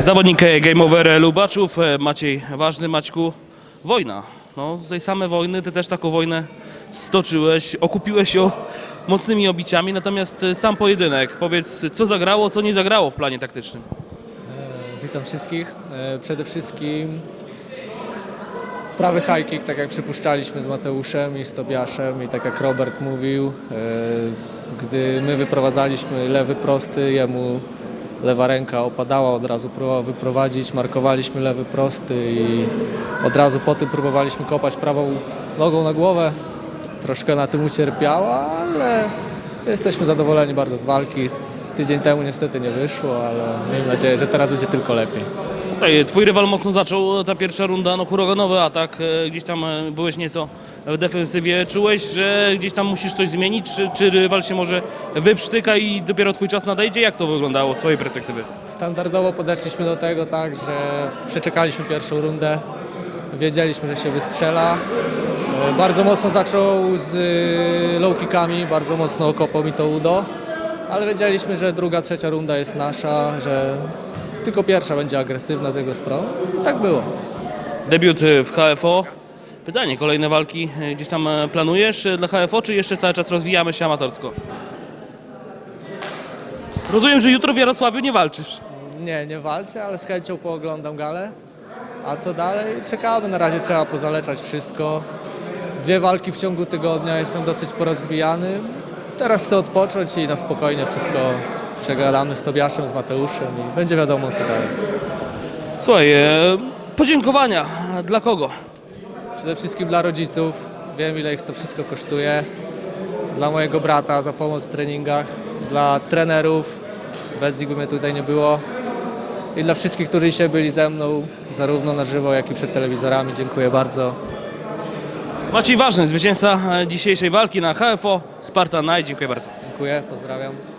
Zawodnik e, Game Over Lubaczów, e, Maciej Ważny, Maćku, wojna. No, z tej samej wojny ty też taką wojnę stoczyłeś, okupiłeś ją mocnymi obiciami, natomiast e, sam pojedynek, powiedz co zagrało, co nie zagrało w planie taktycznym. Witam wszystkich. Przede wszystkim prawy high kick, tak jak przypuszczaliśmy z Mateuszem i z Tobiaszem i tak jak Robert mówił, gdy my wyprowadzaliśmy lewy prosty, jemu lewa ręka opadała, od razu próbował wyprowadzić, markowaliśmy lewy prosty i od razu po tym próbowaliśmy kopać prawą nogą na głowę. Troszkę na tym ucierpiała, ale jesteśmy zadowoleni bardzo z walki. Tydzień temu niestety nie wyszło, ale miejmy nadzieję, że teraz będzie tylko lepiej. Twój rywal mocno zaczął, ta pierwsza runda, no huraganowy atak, e, gdzieś tam e, byłeś nieco w defensywie. Czułeś, że gdzieś tam musisz coś zmienić, czy, czy rywal się może wyprztyka i dopiero Twój czas nadejdzie? Jak to wyglądało z Twojej perspektywy? Standardowo podeszliśmy do tego tak, że przeczekaliśmy pierwszą rundę, wiedzieliśmy, że się wystrzela. E, Bardzo mocno zaczął z low kickami, bardzo mocno okopał mi to udo, ale wiedzieliśmy, że druga, trzecia runda jest nasza, że tylko pierwsza będzie agresywna z jego strony. I tak było. Debiut e, w HFO. Pytanie, kolejne walki e, gdzieś tam e, planujesz dla HFO, czy jeszcze cały czas rozwijamy się amatorsko? Rozumiem, że jutro w Jarosławiu nie walczysz. Nie, nie walczę, ale z chęcią pooglądam galę. A co dalej? Czekamy, na razie trzeba pozaleczać wszystko. Dwie walki w ciągu tygodnia, jestem dosyć porozbijany. Teraz chcę odpocząć i na spokojnie wszystko przegadamy z Tobiaszem, z Mateuszem i będzie wiadomo co dalej. Słuchaj, e, podziękowania dla kogo? Przede wszystkim dla rodziców, wiem ile ich to wszystko kosztuje. Dla mojego brata za pomoc w treningach, dla trenerów, bez nich by mnie tutaj nie było. I dla wszystkich, którzy dzisiaj byli ze mną, zarówno na żywo, jak i przed telewizorami. Dziękuję bardzo. Maciej Ważny, zwycięzca dzisiejszej walki na HFO, Spartan Night. Dziękuję bardzo. Dziękuję, pozdrawiam.